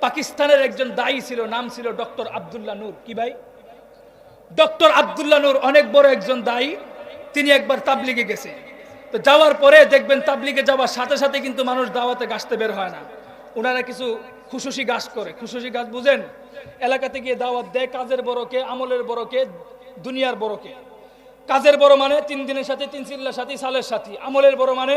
পাকিস্তানের একজন দায়ী ছিল, নাম ছিল ডক্টর আব্দুল্লাহ নূর। কি ভাই? ডক্টর আব্দুল্লাহ নূর অনেক বড় একজন দায়ী, তিনি একবার তাবলিগে গেছে। তো যাওয়ার পরে দেখবেন তাবলিগে যাওয়ার সাথে সাথে কিন্তু মানুষ দাওয়াতে গাছতে বের হয় না। ওনারা কিছু খুশুসি গাছ করে। খুশুসি গাছ বুঝেন? এলাকাতে গিয়ে দাওয়াত দেয় কাজের বড়কে আমলের বড়কে দুনিয়ার বড়কে কাজের বড় মানে তিন দিনের সাথে, তিন চিল্লার সাথী, সালের সাথী। আমলের বড় মানে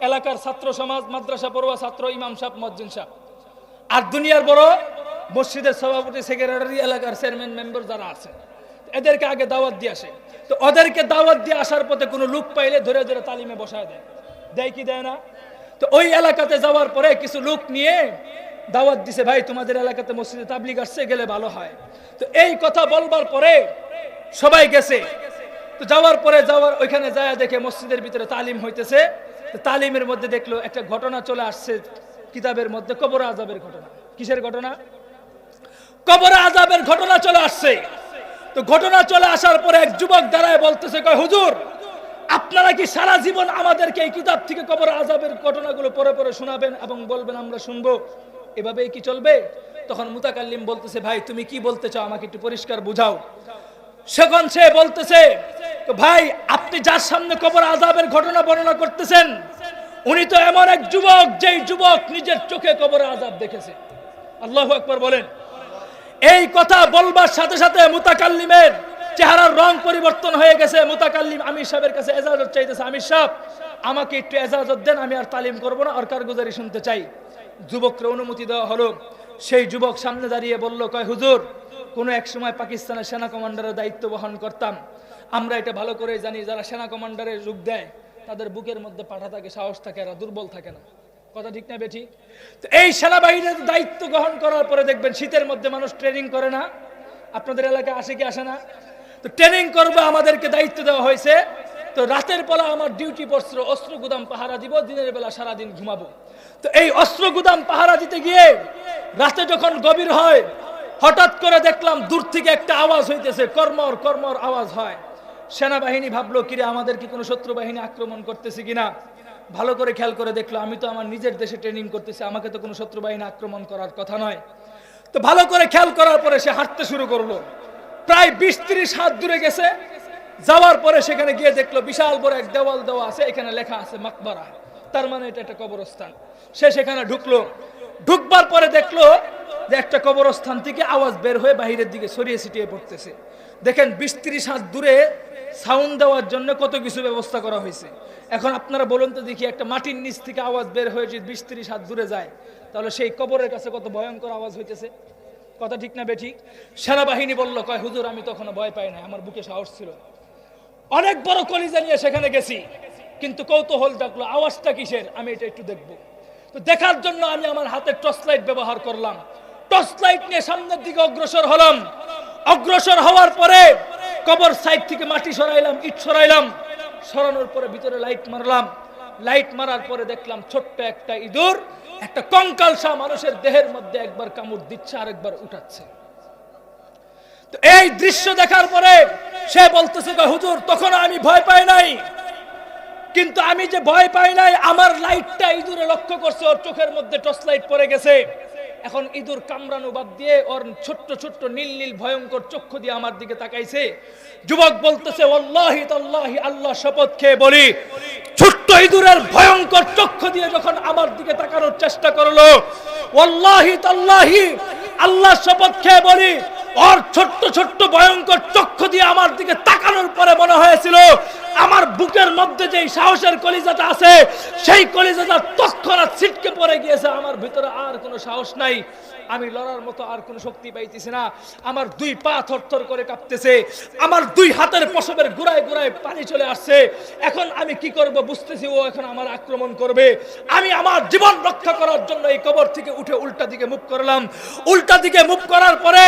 এলাকার ছাত্র সমাজ, মাদ্রাসা পড়ুয়া ছাত্র, ইমাম সাহেব মজ্জিন সাহেব। আর দুনিয়ার বড় মসজিদের সভাপতি সেক্রেটারি এলাকার চেয়ারম্যান মেম্বার যারা আছে, এদেরকে আগে দাওয়াত দিয়ে আসে। তো ওদেরকে দাওয়াত দিয়ে আসার পথে কোনো লোক পাইলে ধরে ধরে তালিমে বসায় দেয়। দেয় কি দেয় না? তো ওই এলাকাতে যাওয়ার পরে কিছু লোক নিয়ে দাওয়াত দিছে, ভাই, তোমাদের এলাকাতে মসজিদে তাবলিগ আসছে, গেলে ভালো হয়। তো এই কথা বলবার পরে সবাই গেছে। তো যাওয়ার পরে যাওয়ার, ওইখানে যায় দেখে মসজিদের ভিতরে তালিম হইতেছে। তো তালিমের মধ্যে দেখল, একটা ঘটনা চলে আসছে কিতাবের মধ্যে কবর আজাবের ঘটনা। কিসের ঘটনা? কবর আজাবের ঘটনা চলে আসছে। তো ঘটনা চলে আসার পরে এক যুবক দাঁড়ায় বলতেছে, কয়, হুজুর, আপনারা কি সারা জীবন আমাদেরকে এই কিতাব থেকে কবর আজাবের ঘটনাগুলো পরে পরে শোনাবেন এবং বলবেন, আমরা শুনব? এভাবেই কি চলবে? তখন মুতাকাল্লিম বলতেছে, ভাই, তুমি কি বলতে চাও আমাকে একটু পরিষ্কার বুঝাও। সেখন সে বলতেছে, ভাই, আপনি যার সামনে কবর আজাবের ঘটনা বর্ণনা করতেছেন উনি তো এমন এক যুবক, যেই যুবক নিজের চোখে কবর আজাব দেখেছে। আল্লাহ আকবর বলেন। এই কথা বলবার সাথে সাথে মুতাকাল্লিমের চেহারার রং পরিবর্তন হয়ে গেছে। মুতাকাল্লিম আমির সাহেবের কাছে এজাজত চাইতেছে, আমির সাহেব, আমাকে একটু এজাজত দেন, আমি আর তালিম করব না, আর কারগুজারি শুনতে চাই। যুবককে অনুমতি দেওয়া হলো। সেই যুবক সামনে দাঁড়িয়ে বলল, কয় হুজুর, কোনো এক সময় পাকিস্তানের সেনা কমান্ডারের দায়িত্ব বহন করতাম। আমরা এটা ভালো করে জানি, যারা সেনা কমান্ডারে যোগ দেয় তাদের বুকের মধ্যে পাঠা থাকে, সাহস থাকে এরা দুর্বল থাকে না। কথা ঠিক না বেঠিক তো এই সেনাবাহিনীর দায়িত্ব গ্রহণ করার পরে দেখবেন শীতের মধ্যে মানুষ ট্রেনিং করে না। আপনাদের এলাকায় আসে কি আসে না? তো ট্রেনিং করবে, আমাদেরকে দায়িত্ব দেওয়া হয়েছে। তো রাতের বেলা আমার ডিউটি পড়ছিল, অস্ত্র গুদাম পাহারা দিব, দিনের বেলা সারাদিন ঘুমাবো। তো এই অস্ত্র গুদাম পাহারা দিতে গিয়ে রাতে যখন গভীর হয়, হঠাৎ করে দেখলাম দূর থেকে একটা আওয়াজ হইতেছে, কর্মর কর্মর আওয়াজ হয়। সেনাবাহিনী ভাবলো, কিরে, আমাদের কি কোনো শত্রু বাহিনী আক্রমণ করতেছে কিনা? ভালো করে খেয়াল করে দেখল, আমি তো আমার নিজের দেশে ট্রেনিং করতেছি, আমাকে তো কোনো শত্রু বাহিনী আক্রমণ করার কথা নয়। তো ভালো করে খেয়াল করার পরে সে হাঁটতে শুরু করল। প্রায় বিশ ত্রিশ হাত দূরে গেছে। যাওয়ার পরে সেখানে গিয়ে দেখল, বিশাল বড় এক দেওয়াল দেওয়া আছে, এখানে লেখা আছে মাকবারা। তার মানে এটা একটা কবরস্থান। সে সেখানে ঢুকলো। ঢুকবার পরে দেখল যে একটা কবরস্থান থেকে আওয়াজ বের হয়ে বাহিরের দিকে ছড়িয়ে ছিটিয়ে পড়তেছে। দেখেন বিশ ত্রিশ হাত দূরে সাউন্ড দেওয়ার জন্য কত কিছু ব্যবস্থা করা হয়েছে। এখন আপনারা বলুন তো দেখি, একটা মাটির নিচ থেকে আওয়াজ বের হয়ে যদি বিশ ত্রিশ হাত দূরে যায়, তাহলে সেই কবরের কাছে কত ভয়ঙ্কর আওয়াজ হইতেছে। কথা ঠিক না বেঠিক? সেনাবাহিনী বলল, কয়, হুজুর, আমি তখন ভয় পাই না আমার বুকে সাহস ছিল। অনেক বড় কলিজা নিয়ে সেখানে গেছি, কিন্তু কৌতূহল ডাকলো আওয়াজটা কিসের? আমি এটা একটু দেখব। তো দেখার জন্য আমি আমার হাতে টর্চ লাইট ব্যবহার করলাম। টর্চ লাইট নিয়ে সামনের দিকে অগ্রসর হলাম। অগ্রসর হওয়ার পরে কবর সাইড থেকে মাটি সরাইলাম, ইট সরাইলাম। সরানোর পরে ভিতরে লাইট মারলাম। লাইট মারার পরে দেখলাম ছোট্ট একটা ইঁদুর, একটা কঙ্কালসা মানুষের দেহের মধ্যে একবার কামড় দিচ্ছে আর একবার উঠাচ্ছে এই দৃশ্য দেখার পরে সে বলতেছে "গো হুজুর তখন আমি ভয় পাই নাই। কিন্তু আমি যে ভয় পাই নাই, আমার লাইটটা ইঁদুরে লক্ষ্য করছে, ওর চোখের মধ্যে টর্চ লাইট পড়ে গেছে। এখন ইঁদুর কামড়ানো বাদ দিয়ে ওর ছোট্ট ছোট্ট নীল নীল ভয়ঙ্কর চক্ষু দিয়ে আমার দিকে তাকাইছে। যুবক বলতেছে ওল্লাহি তাল্লাহি, আল্লাহ শপথ খেয়ে বলি। ছোট্ট ইঁদুরের ভয়ঙ্কর চক্ষু দিয়ে যখন আমার দিকে তাকানোর চেষ্টা করল ওল্লাহি তাল্লাহি, আল্লাহ শপথ খেয়ে বলি। ওর ছোট্ট ছোট্ট ভয়ঙ্কর চক্ষু দিয়ে আমার দিকে তাকানোর পরে মনে হয়েছিল, আমার বুকের মধ্যে যেই সাহসের কলিজাটা আছে, সেই কলিজাটা তৎক্ষণাৎ ছিটকে পড়ে গিয়েছে। আমার ভিতরে আর কোনো সাহস নাই। আমি লড়ার মতো আর কোনো শক্তি পাইতেছি না। আমার দুই পা থরথর করে কাঁপতেছে। আমার দুই হাতের পশমের গুড়ায় গুড়ায় পানি চলে আসছে। এখন আমি কি করব বুঝতেছি, ও এখন আমার আক্রমণ করবে। আমি আমার জীবন রক্ষা করার জন্য এই কবর থেকে উঠে উল্টা দিকে মুভ করলাম। উল্টা দিকে মুভ করার পরে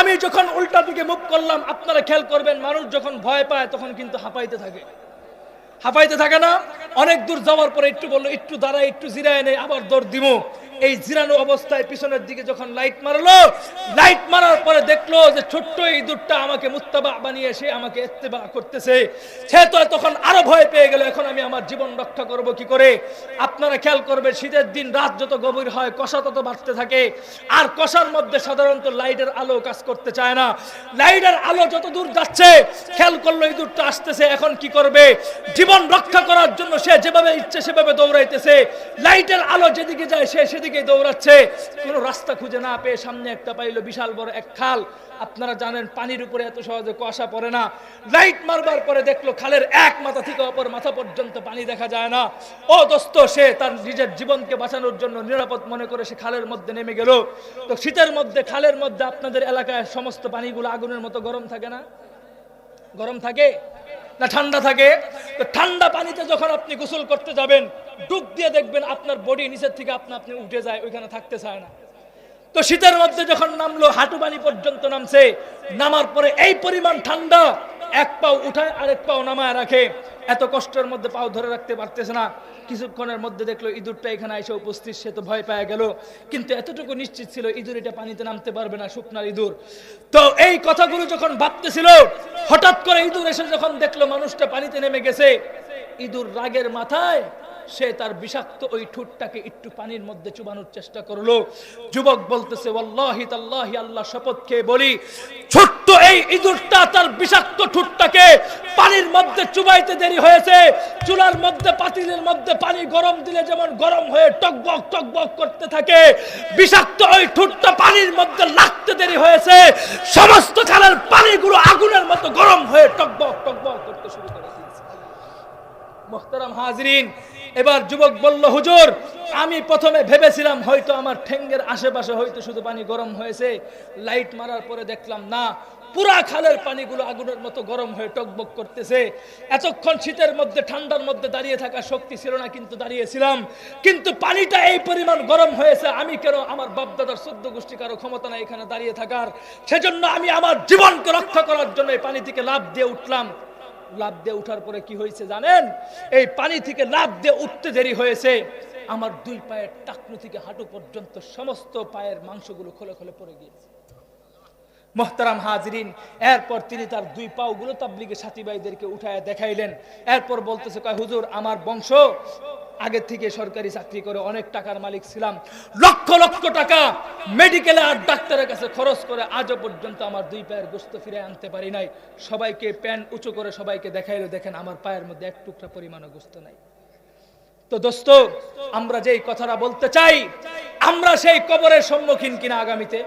আমি যখন উল্টা দিকে মুভ করলাম, আপনারা খেয়াল করবেন, মানুষ যখন ভয় পায়, তখন কিন্তু হাঁপাইতে থাকে। হাঁপাইতে থাকে না, অনেক দূর যাওয়ার পরে একটু বলল, একটু দাঁড়ায়, একটু জিরায় নেই আবার দৌড় দিব এই জিরানো অবস্থায় পিছনের দিকে যখন লাইট মারলো, লাইট মারার পরে দেখল যে ছোট্ট ইঁদুরটা আমাকে মুত্তাবা বানিয়ে সে আমাকে এত্তেবা করতেছে। সে তো তখন আরও ভয় পেয়ে গেল, এখন আমি আমার জীবন রক্ষা করব কি করে? আপনারা খেয়াল করবেন, শীতের দিন রাত যত গভীর হয়, কষা তত বাড়তে থাকে। আর কষার মধ্যে সাধারণত লাইটের আলো কাজ করতে চায় না। লাইটের আলো যত দূর যাচ্ছে, খেয়াল করল ইঁদুরটা আসতেছে, এখন কি করবে? জীবন রক্ষা করার জন্য সে যেভাবে ইচ্ছে সেভাবে দৌড়াইতেছে। লাইটের আলো যেদিকে যায়, সে সেদিকে দৌড়াচ্ছে, কোনো রাস্তা খুঁজে না পেয়ে সামনে একটা পাইলো বিশাল বড় এক খাল। আপনারা জানেন, পানির উপরে এত সহজে কুয়াশা পড়ে না। লাইট মারবার পরে দেখল খালের এক মাথা থেকে অপর মাথা পর্যন্ত পানি দেখা যায় না। ও দোস্ত, সে তার নিজের জীবনকে বাঁচানোর জন্য নিরাপদ মনে করে সে খালের মধ্যে নেমে গেল। তো শীতের মধ্যে, খালের মধ্যে আপনাদের এলাকায় সমস্ত পানিগুলো আগুনের মতো গরম থাকে না? গরম থাকে? না ঠান্ডা থাকে? তো ঠান্ডা পানিতে যখন আপনি গোসল করতে যাবেন, ডুব দিয়ে দেখবেন আপনার বডি নিচের থেকে আপনি আপনি উঠে যায়, ওইখানে থাকতে চায় না। তো শীতের মধ্যে যখন নামলো, হাঁটু পানি পর্যন্ত নামছে, নামার পরে এই পরিমাণ ঠান্ডা, এক পাও উঠায়, আরেক পাও নামায় রাখে। এত কষ্টের মধ্যে পাও ধরে রাখতে পারতেছে না। কিছুক্ষণের মধ্যে দেখল ইঁদুরটা এখানে এসে উপস্থিত, সে তো ভয় পায় গেল। কিন্তু এতটুকু নিশ্চিত ছিল, ইঁদুর এটা পানিতে নামতে পারবে না, শুকনার ইঁদুর। তো এই কথাগুলো যখন ভাবতেছিল, হঠাৎ করে ইঁদুর এসে যখন দেখল মানুষটা পানিতে নেমে গেছে, ইঁদুর রাগের মাথায় সে তার বিষাক্ত ওই ঠুটটাকে একটু পানির মধ্যে চুবানোর চেষ্টা করল। যুবক বলতেছে, ওয়াল্লাহি তাল্লাহি, আল্লাহ শপথ খেয়ে বলি, ছোট্ট এই ইঁদুরটা তার বিষাক্ত ঠুটটাকে পানির মধ্যে চুবাইতে দেরি হয়েছে। চুলার মধ্যে, পাতিলের মধ্যে পানি গরম দিলে যেমন গরম হয়ে টকবক টকবক করতে থাকে, বিষাক্ত ওই ঠুটটা পানির মধ্যে লাগতে দেরি হয়েছে। সমস্ত খালের পানিগুলো আগুনের মতো গরম হয়ে টকবক টকবক করতে শুরু করে। মোহতারাম হাজরিন, এবার যুবক বলল, হুজুর, আমি প্রথমে ভেবেছিলাম হয়তো আমার ঠেঙ্গের আশেপাশে হয়তো শুধু পানি গরম হয়েছে। লাইট মারার পরে দেখলাম, না, পুরা খালের পানিগুলো আগুনের মতো গরম হয়ে টকবক করতেছে। এতক্ষণ শীতের মধ্যে, ঠান্ডার মধ্যে দাঁড়িয়ে থাকা শক্তি ছিল না, কিন্তু দাঁড়িয়েছিলাম। কিন্তু পানিটা এই পরিমাণ গরম হয়েছে, আমি কেন আমার বাপদাদার চোদ্দ গোষ্ঠী কারও ক্ষমতা নাই এখানে দাঁড়িয়ে থাকার? সেজন্য আমি আমার জীবনকে রক্ষা করার জন্য এই পানি থেকে লাভ দিয়ে উঠলাম। লাভ দিয়ে উঠার পরে কি হয়েছে জানেন? এই পানি থেকে লাভ দিয়ে উঠতে দেরি হয়েছে। আমার দুই পায়ের টাকনু থেকে হাঁটু পর্যন্ত সমস্ত পায়ের মাংসগুলো খোলে খোলে পড়ে গিয়েছে। মোহতারাম হাজরিন, এরপর তিনি তার দুই পাও গুলো তাবলিগের সাথী ভাইদেরকে উঠায় দেখাইলেন। এরপর বলতেছে, কয়, হুজুর, আমার বংশ আগে থেকে সরকারি চাকরি করে অনেক টাকার মালিক ছিলাম। লক্ষ লক্ষ টাকা মেডিকেলে আর ডাক্তারের কাছে খরচ করে আজও পর্যন্ত আমার দুই পায়ের গোস্ত ফিরে আনতে পারি নাই। সবাইকে প্যান উঁচু করে সবাইকে দেখাইলো, দেখেন আমার পায়ের মধ্যে এক টুকরা পরিমাণও গোস্ত নাই। তো দোস্ত, আমরা যেই কথাটা বলতে চাই, আমরা সেই কবরের সম্মুখীন কিনা আগামীতে?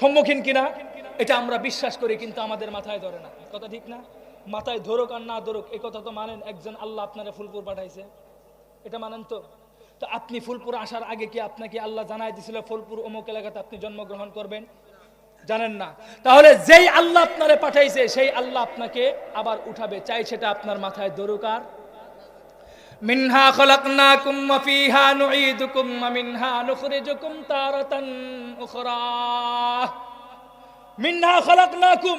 সম্মুখীন কিনা? এটা আমরা বিশ্বাস করি, কিন্তু আমাদের মাথায় ধরে না। কথা ঠিক না? মাথায় ধরুক আর না ধরুক এই কথা তো মানেন, একজন আল্লাহ আপনারা ফুলপুর পাঠাইছে। এটা মানেন তো? তো আপনি ফুলপুর আসার আগে কি আপনাকে আল্লাহ জানাই দিছিল ফুলপুর অমুক এলাকাতে আপনি জন্মগ্রহণ করবেন? জানেন না। তাহলে যেই আল্লাহ আপনারে পাঠাইছে, সেই আল্লাহ আপনাকে আবার উঠাবে। চাই সেটা আপনার মাথায় দরকার মিনহা খলাকনাকুম ওয়া ফিহা নুঈদুকুম ওয়া মিনহা নুখরিজুকুম তারাতান উখরা। মিনহা খলাকনাকুম।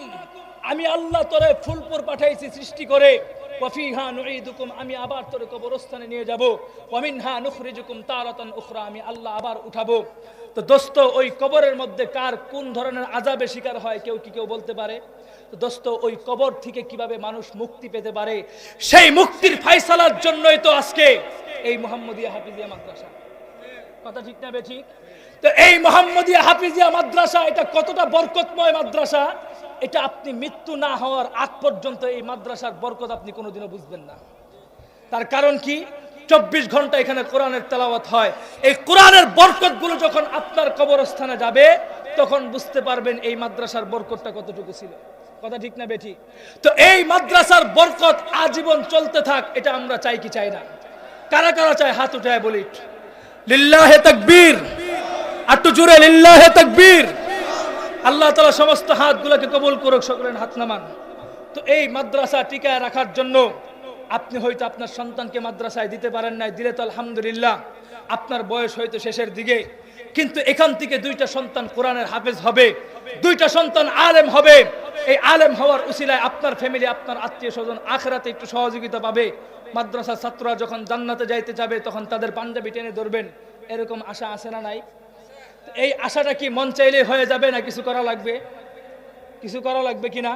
আমি আল্লাহ তোরে ফুলপুর পাঠাইছি সৃষ্টি করে। নুঈদুকুম, আমি আবার তোরে কবরস্থানে নিয়ে যাব। নুখরিজুকুম তারাতান উখরা, আমি আল্লাহ আবার উঠাবো। তো দোস্ত, ওই কবরের মধ্যে কার কোন ধরনের শিকার হয় কেউ কি কেউ বলতে পারে? তো দোস্ত, ওই কবর থেকে কীভাবে মানুষ মুক্তি পেতে পারে? সেই মুক্তির ফাইসালার জন্যই তো আজকে এই মোহাম্মদিয়া হাফিজিয়া মাদ্রাসা। কথা ঠিক না বে ঠিক? তো এই মোহাম্মদিয়া হাফিজিয়া মাদ্রাসা, এটা কতটা বরকতময় মাদ্রাসা? এটা আপনি মৃত্যু না হওয়ার আগ পর্যন্ত এই মাদ্রাসার বরকত আপনি কোনোদিনও বুঝবেন না। তার কারণ কি? চব্বিশ ঘণ্টা এখানে কোরআনের তেলাওয়াত হয়। এই কোরআনের বরকতগুলো যখন আপনার কবরস্থানে যাবে, তখন বুঝতে পারবেন এই মাদ্রাসার বরকতটা কতটুকু ছিল। কথা ঠিক না বেঠি? তো এই মাদ্রাসার বরকত আজীবন চলতে থাক, এটা আমরা চাই কি চাই না? কারা কারা চায়? হাত উঠায় বলি। লিল্লাহে তাকবীর। একটু জোরে লিল্লাহে তাকবীর। আল্লাহ তালা সমস্ত হাতগুলোকে কবুল করুক, সকলের হাত নামান। তো এই মাদ্রাসা টিকায় রাখার জন্য আপনি হয়তো আপনার সন্তানকে মাদ্রাসায় দিতে পারেন নাই, দিলে তো আলহামদুলিল্লাহ, আপনার বয়স হয়তো শেষের দিকে। কিন্তু এখান থেকে দুইটা সন্তান কোরআনের হাফেজ হবে, দুইটা সন্তান আলেম হবে। এই আলেম হওয়ার উসিলায় আপনার ফ্যামিলি আপনার আত্মীয় স্বজন আখেরাতে একটু সহযোগিতা পাবে। মাদ্রাসার ছাত্ররা যখন জান্নাতে যাইতে যাবে, তখন তাদের পাঞ্জাবি টেনে ধরবেন। এরকম আশা আছে না নাই? এই আশাটা কি মন চাইলে হয়ে যাবে না কিছু করা লাগবে? কিছু করা লাগবে কিনা?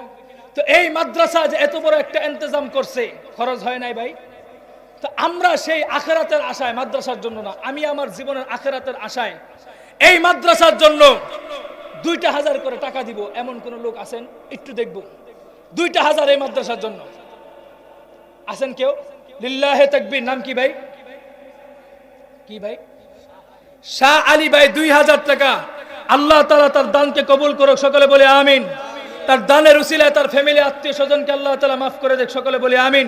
তো এই মাদ্রাসা যে এত বড় একটা ইন্তজাম করছে, খরচ হয় নাই ভাই? তো আমরা সেই আখেরাতের আশায় মাদ্রাসার জন্য না, আমি আমার জীবনের আখেরাতের আশায় এই মাদ্রাসার জন্য দুইটা হাজার করে টাকা দিব। এমন কোন লোক আছেন? একটু দেখব। দুইটা হাজার এই মাদ্রাসার জন্য। আছেন কেউ? লিল্লাহে তাকবীর, নাম কি ভাই? কি ভাই? শাহ আলী ভাই দুই হাজার টাকা। আল্লাহ তালা তার দানকে কবুল করুক, সকলে বলে আমিন। তার দানের উসিলায় তার ফ্যামিলি আত্মীয় স্বজনকে আল্লাহ তালা মাফ করে দেখ, সকলে বলে আমিন।